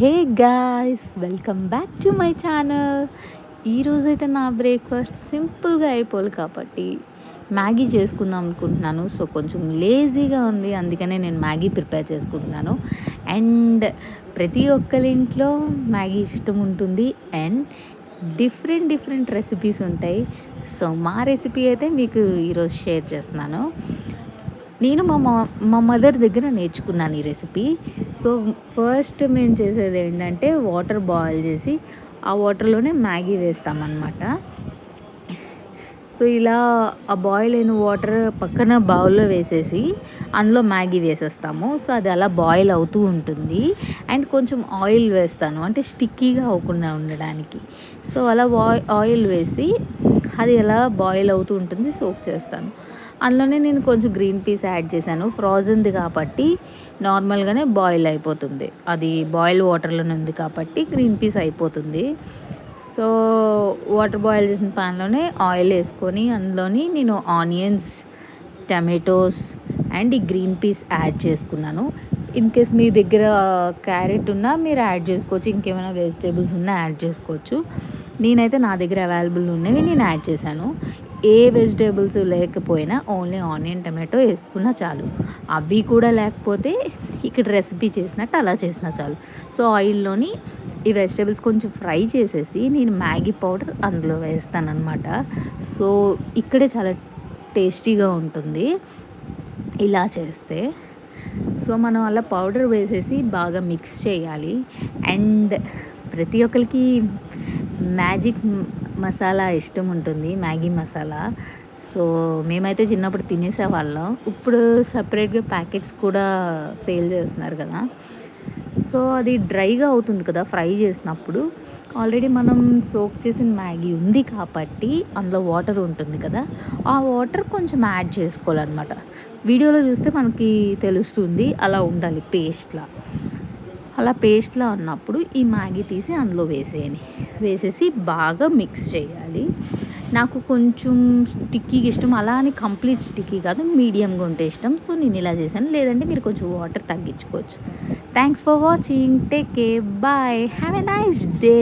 Hey guys welcome back to my channel. ఈరోజైతే నా breakfast సింపుల్గా అయిపోవాలి కాబట్టి మ్యాగీ చేసుకుందాం అనుకుంటున్నాను. సో కొంచెం లేజీగా ఉంది అందుకనే నేను మ్యాగీ ప్రిపేర్ చేసుకుంటున్నాను. అండ్ ప్రతి ఒక్కరి ఇంట్లో మ్యాగీ ఇష్టం ఉంటుంది. అండ్ డిఫరెంట్ డిఫరెంట్ రెసిపీస్ ఉంటాయి. సో మా రెసిపీ అయితే మీకు ఈరోజు షేర్ చేస్తున్నాను. నేను మా మా మా మదర్ దగ్గర నేర్చుకున్నాను ఈ రెసిపీ సో ఫస్ట్ మేము చేసేది ఏంటంటే వాటర్ బాయిల్ చేసి ఆ వాటర్లోనే మ్యాగీ వేస్తామన్నమాట. సో ఇలా ఆ బాయిల్ అయిన వాటర్ పక్కన బౌల్లో వేసేసి అందులో మ్యాగీ వేసేస్తాము. సో అది అలా బాయిల్ అవుతూ ఉంటుంది. అండ్ కొంచెం ఆయిల్ వేస్తాను. అంటే స్టిక్కీగా అవ్వకుండా ఉండడానికి. సో అలా ఆయిల్ వేసి అది ఎలా బాయిల్ అవుతూ ఉంటుంది సోక్ చేస్తాను. అందులోనే నేను కొంచెం గ్రీన్ పీస్ యాడ్ చేశాను. ఫ్రోజన్ది కాబట్టి నార్మల్గానే బాయిల్ అయిపోతుంది. అది బాయిల్ వాటర్లోనే ఉంది కాబట్టి గ్రీన్ పీస్ అయిపోతుంది. సో వాటర్ బాయిల్ చేసిన ప్యాన్లోనే ఆయిల్ వేసుకొని అందులోని నేను ఆనియన్స్ టమాటోస్ అండ్ ఈ గ్రీన్ పీస్ యాడ్ చేసుకున్నాను. ఇన్ కేస్ మీ దగ్గర క్యారెట్ ఉన్నా మీరు యాడ్ చేసుకోవచ్చు ఇంకేమైనా వెజిటేబుల్స్ ఉన్నా యాడ్ చేసుకోవచ్చు. నేనైతే నా దగ్గర అవైలబుల్ ఉన్నవి నేను యాడ్ చేశాను. ఏ వెజిటేబుల్స్ లేకపోయినా ఓన్లీ ఆనియన్ టమాటో వేసుకున్నా చాలు. అవి కూడా లేకపోతే ఇక్కడ రెసిపీ చేసినట్టు అలా చేసినా చాలు. సో ఆయిల్లోని ఈ వెజిటేబుల్స్ కొంచెం ఫ్రై చేసేసి నేను మ్యాగీ పౌడర్ అందులో వేస్తానన్నమాట. సో ఇక్కడే చాలా టేస్టీగా ఉంటుంది ఇలా చేస్తే. సో మనం అలా పౌడర్ వేసేసి బాగా మిక్స్ చేయాలి. అండ్ ప్రతి ఒక్కరికి మ్యాజిక్ మసాలా ఇష్టం ఉంటుంది మ్యాగీ మసాలా. సో మేమైతే చిన్నప్పుడు తినేసేవాళ్ళం. ఇప్పుడు సపరేట్గా ప్యాకెట్స్ కూడా సేల్ చేస్తున్నారు కదా. సో అది డ్రైగా అవుతుంది కదా ఫ్రై చేసినప్పుడు. ఆల్రెడీ మనం సోక్ చేసిన మ్యాగీ ఉంది కాబట్టి అందులో వాటర్ ఉంటుంది కదా. ఆ వాటర్ కొంచెం యాడ్ చేసుకోవాలన్నమాట. వీడియోలో చూస్తే మనకి తెలుస్తుంది అలా ఉండాలి పేస్ట్లా. అలా పేస్ట్లా ఉన్నప్పుడు ఈ మ్యాగీ తీసి అందులో వేసేయండి వేసేసి బాగా మిక్స్ చేయాలి. నాకు కొంచెం స్టిక్కీగా ఇష్టం. అలా అని కంప్లీట్ స్టిక్కీ కాదు మీడియంగా ఉంటే ఇష్టం. సో నేను ఇలా చేశాను. లేదంటే మీరు కొంచెం వాటర్ తగ్గించుకోవచ్చు. Thanks for watching take care bye have a nice day